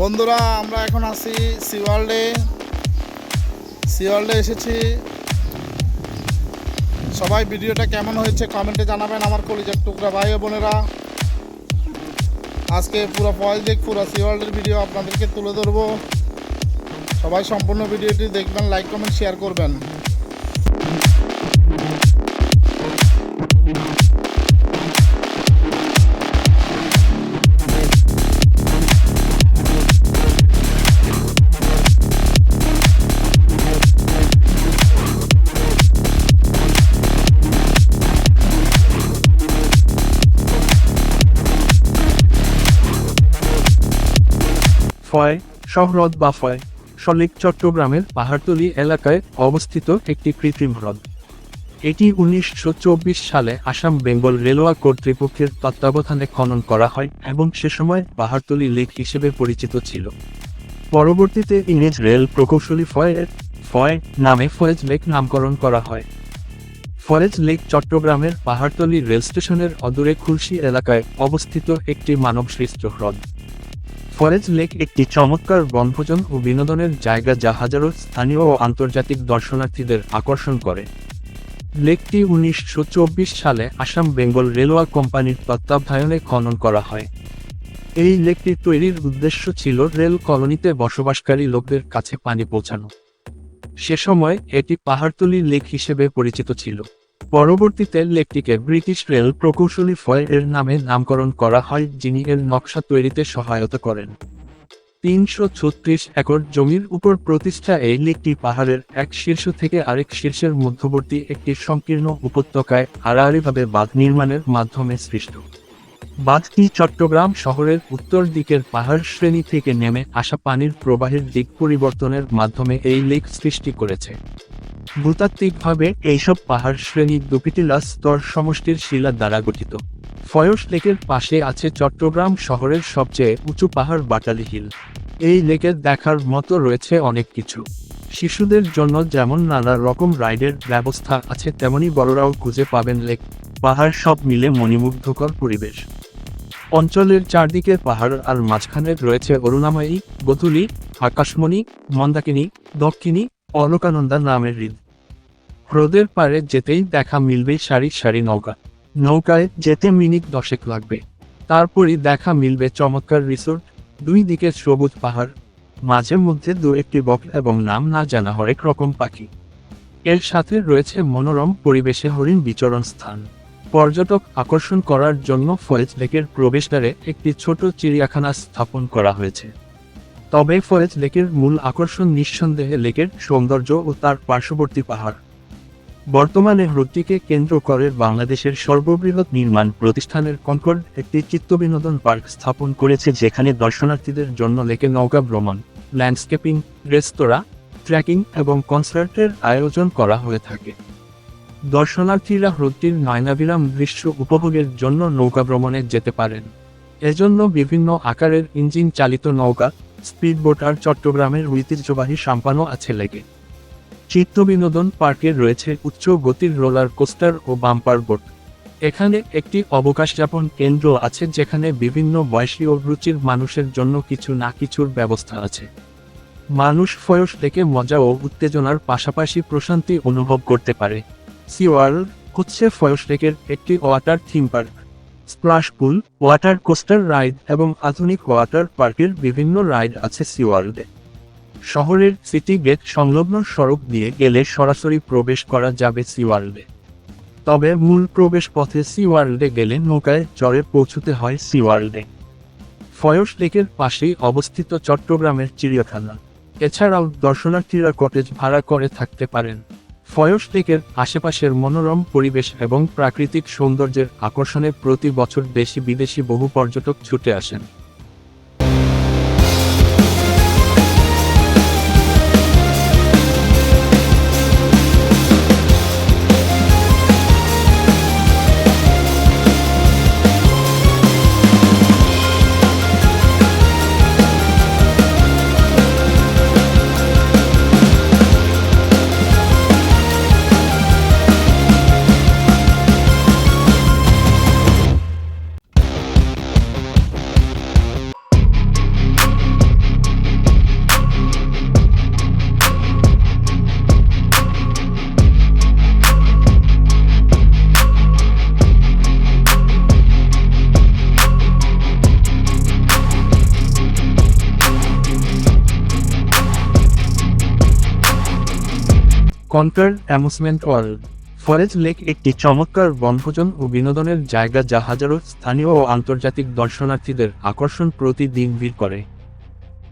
বন্ধুরা, আমরা এখন আছি সিওয়ার্ল্ডে সিওয়ার্ল্ডে এসেছি। সবাই ভিডিওটা কেমন হয়েছে কমেন্টে জানাবেন আমার কলিজার টুকরা ভাই বোনেরা। আজকে পুরো ফয়েজ দেখ, পুরো সিওয়ার্ল্ডের ভিডিও আপনাদেরকে তুলে ধরবো। সবাই সম্পূর্ণ ভিডিওটি দেখবেন, লাইক, কমেন্ট শেয়ার করবেন। ফয়, শহরদ বা ফয় সলিক চট্টগ্রামের পাহাড়তলি এলাকায় অবস্থিত একটি কৃত্রিম হ্রদ। এটি উনিশশো চব্বিশ সালে আসাম বেঙ্গল রেলওয়ে কর্তৃপক্ষের তত্ত্বাবধানে খনন করা হয় এবং সে সময় পাহাড়তলি লেক হিসেবে পরিচিত ছিল। পরবর্তীতে ইংরেজ রেল প্রকৌশলী ফয়ের ফয় নামে ফয়েজ লেক নামকরণ করা হয়। ফরেজ লেক চট্টগ্রামের পাহাড়তলি রেল স্টেশনের অদূরে খুলশি এলাকায় অবস্থিত একটি মানবসৃষ্ট হ্রদ। ফরেজ লেক একটি চমৎকার বনভোজন ও বিনোদনের জায়গা যা হাজারো স্থানীয় ও আন্তর্জাতিক দর্শনার্থীদের আকর্ষণ করে। লেকটি উনিশশো চব্বিশ সালে আসাম বেঙ্গল রেলওয়ে কোম্পানির তত্ত্বাবধানে খনন করা হয়। এই লেকটি তৈরির উদ্দেশ্য ছিল রেল কলোনিতে বসবাসকারী লোকদের কাছে পানি পৌঁছানো। সে সময় এটি পাহাড়তলি লেক হিসেবে পরিচিত ছিল। পরবর্তীতে লেকটিকে ব্রিটিশ রেল প্রকৌশলী ফয় এর নামে নামকরণ করা হয়, যিনি এর নকশা তৈরিতে সহায়তা করেন। তিনশো ছত্রিশ একর জমির উপর প্রতিষ্ঠা এই লেকটি পাহাড়ের এক শীর্ষ থেকে আরেক শীর্ষের মধ্যবর্তী একটি সংকীর্ণ উপত্যকায় আড়াআড়িভাবে বাঁধ নির্মাণের মাধ্যমে সৃষ্ট। বাঁধটি চট্টগ্রাম শহরের উত্তর দিকের পাহাড় শ্রেণি থেকে নেমে আসা পানির প্রবাহের দিক পরিবর্তনের মাধ্যমে এই লেক সৃষ্টি করেছে। ভূতাত্ত্বিকভাবে এইসব পাহাড় শ্রেণি দুপিটিলা স্তর সমষ্টির শিলা দ্বারা গঠিত। ফয়স লেকের পাশে আছে চট্টগ্রাম শহরের সবচেয়ে উঁচু পাহাড় বাটালি হিল। এই লেকের দেখার মতো রয়েছে অনেক কিছু। শিশুদের জন্য যেমন নানা রকম রাইডের ব্যবস্থা আছে, তেমনি বড়রাও খুঁজে পাবেন লেক। পাহাড় সব মিলে মণিমুগ্ধকর পরিবেশ। অঞ্চলের চারদিকে পাহাড় আর মাঝখানে রয়েছে অরুণাময়ী গতুলি আকাশমণি, মন্দাকিনী, দক্ষিণী অলকানন্দা নামের হ্রদ হ্রদের পাড়ে যেতেই দেখা মিলবে সারি সারি নৌকা। নৌকায় যেতে মিনিট দশেক লাগবে। তারপরই দেখা মিলবে চমৎকার রিসোর্ট, দুই দিকে সবুজ পাহাড়, মাঝে মধ্যে দু একটি বক এবং নাম না জানা হরেক রকম পাখি। এর সাথে রয়েছে মনোরম পরিবেশে হরিণ বিচরণ স্থান। পর্যটক আকর্ষণ করার জন্য ফয়েজ লেকের প্রবেশদ্বারে একটি ছোট চিড়িয়াখানা স্থাপন করা হয়েছে। তবে ফয়েজ লেকের মূল আকর্ষণ নিঃসন্দেহে লেকের সৌন্দর্য ও তার পার্শ্ববর্তী পাহাড়। বর্তমানে হ্রদটিকে কেন্দ্র করে বাংলাদেশের সর্ববৃহৎ নির্মাণ প্রতিষ্ঠানের কনকর্ড একটি চিত্তবিনোদন পার্ক স্থাপন করেছে যেখানে দর্শনার্থীদের জন্য লেকে নৌকা ভ্রমণ, ল্যান্ডস্কেপিং, রেস্তোরাঁ, ট্রেকিং এবং কনসার্টের আয়োজন করা হয়ে থাকে। দর্শনার্থীরা হ্রদটির নয়নাবিরাম দৃশ্য উপভোগের জন্য নৌকা ভ্রমণে যেতে পারেন। এজন্য বিভিন্ন আকারের ইঞ্জিন চালিত নৌকা স্পিডবোট আর চট্টগ্রামের ঐতিহ্যবাহী সাম্পানো আছে লেগে। চিত্তবিনোদন পার্কে রয়েছে উচ্চ গতির রোলার কোস্টার ও বাম্পার বোট। এখানে একটি অবকাশযাপন কেন্দ্র আছে যেখানে বিভিন্ন বয়সী ও রুচির মানুষের জন্য কিছু না কিছুর ব্যবস্থা আছে। মানুষ ফয়স থেকে মজা ও উত্তেজনার পাশাপাশি প্রশান্তি অনুভব করতে পারে। সি ওয়ার্ল্ড হচ্ছে ফয়স লেকের একটি water theme park. Splash pool, water coaster ride এবং আধুনিক ওয়াটার পার্কের বিভিন্ন রাইড আছে সিওয়ার্ল্ডে। শহরের সিটি গেট সংলগ্ন সড়ক দিয়ে গেলে সরাসরি প্রবেশ করা যাবে সিওয়ার্ল্ডে। তবে মূল প্রবেশ পথে সি ওয়ার্ল্ডে গেলে নৌকায় চড়ে পৌঁছতে হয় সিওয়ার্ল্ডে। ফয়স লেকের পাশেই অবস্থিত চট্টগ্রামের চিড়িয়াখানা। এছাড়াও দর্শনার্থীরা কটেজ ভাড়া করে থাকতে পারেন। ফয়স লেকের আশেপাশের মনোরম পরিবেশ এবং প্রাকৃতিক সৌন্দর্যের আকর্ষণে প্রতি বছর দেশি বিদেশি বহু পর্যটক ছুটে আসেন। কনকার অ্যামুসমেন্ট ওয়ার্ল্ড। ফরেজ লেক একটি চমৎকার বনভোজন ও বিনোদনের জায়গা যা হাজারো স্থানীয় ও আন্তর্জাতিক দর্শনার্থীদের আকর্ষণ প্রতিদিন ভিড় করে।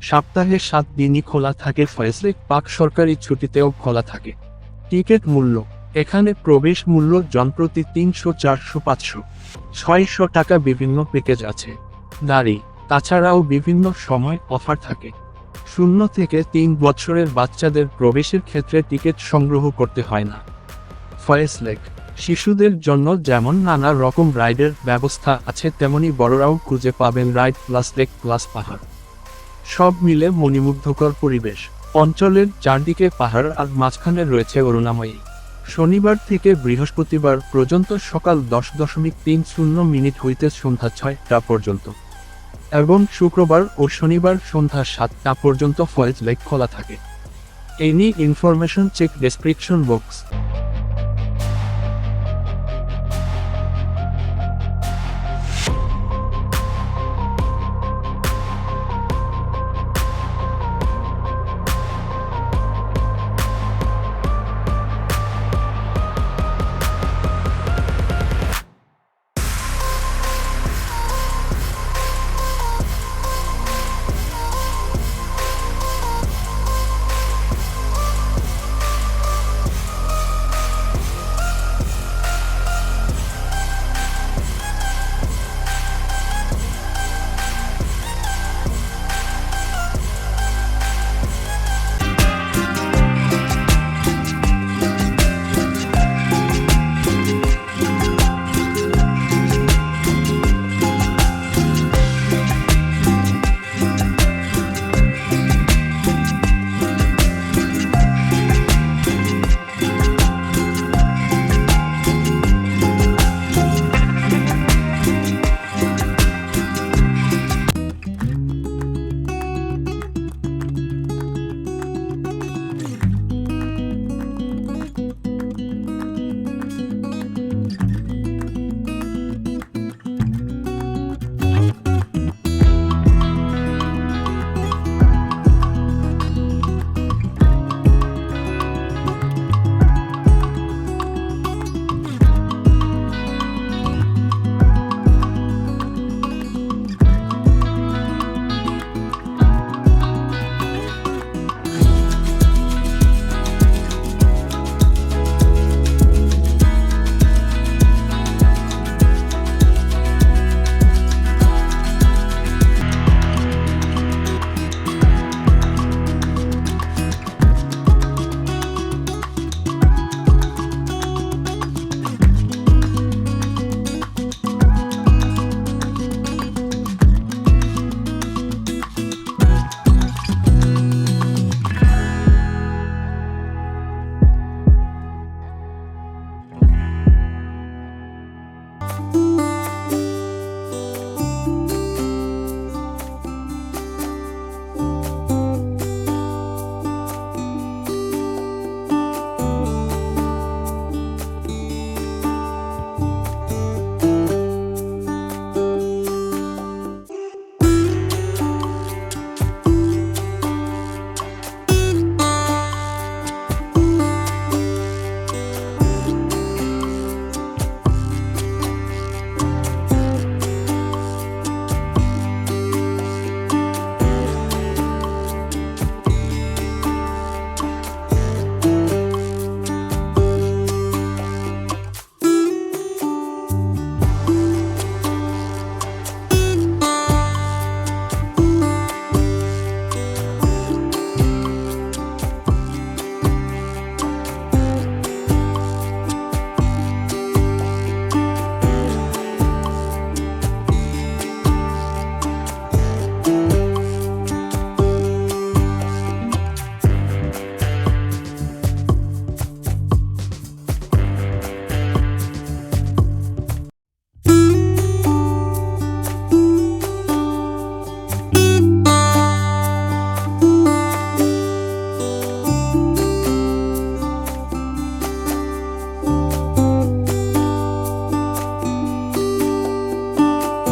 সপ্তাহে সাত দিনই খোলা থাকে ফয়েজ লেক, পাক সরকারি ছুটিতেও খোলা থাকে। টিকিট মূল্য, এখানে প্রবেশ মূল্য জনপ্রতি তিনশো, চারশো, পাঁচশো, ছয়শো টাকা বিভিন্ন প্যাকেজ আছে। দাঁড়ি, তাছাড়াও বিভিন্ন সময় অফার থাকে। শূন্য থেকে তিন বছরের বাচ্চাদের প্রবেশের ক্ষেত্রে টিকিট সংগ্রহ করতে হয় না। ফয়েজ লেক শিশুদের জন্য যেমন নানা রকম রাইডের ব্যবস্থা আছে, তেমনি বড়রাও খুঁজে পাবেন রাইড প্লাস লেক প্লাস পাহাড়। সব মিলে মণিমুগ্ধকর পরিবেশ। অঞ্চলের চারদিকে পাহাড় আর মাঝখানে রয়েছে অরুণাময়ী। শনিবার থেকে বৃহস্পতিবার পর্যন্ত সকাল দশ দশমিক তিন শূন্য মিনিট হইতে সন্ধ্যা ছয়টা পর্যন্ত। এবং শুক্রবার ও শনিবার সন্ধ্যা সাতটা পর্যন্ত ফয়েজ লেক খোলা থাকে। Any information check description box.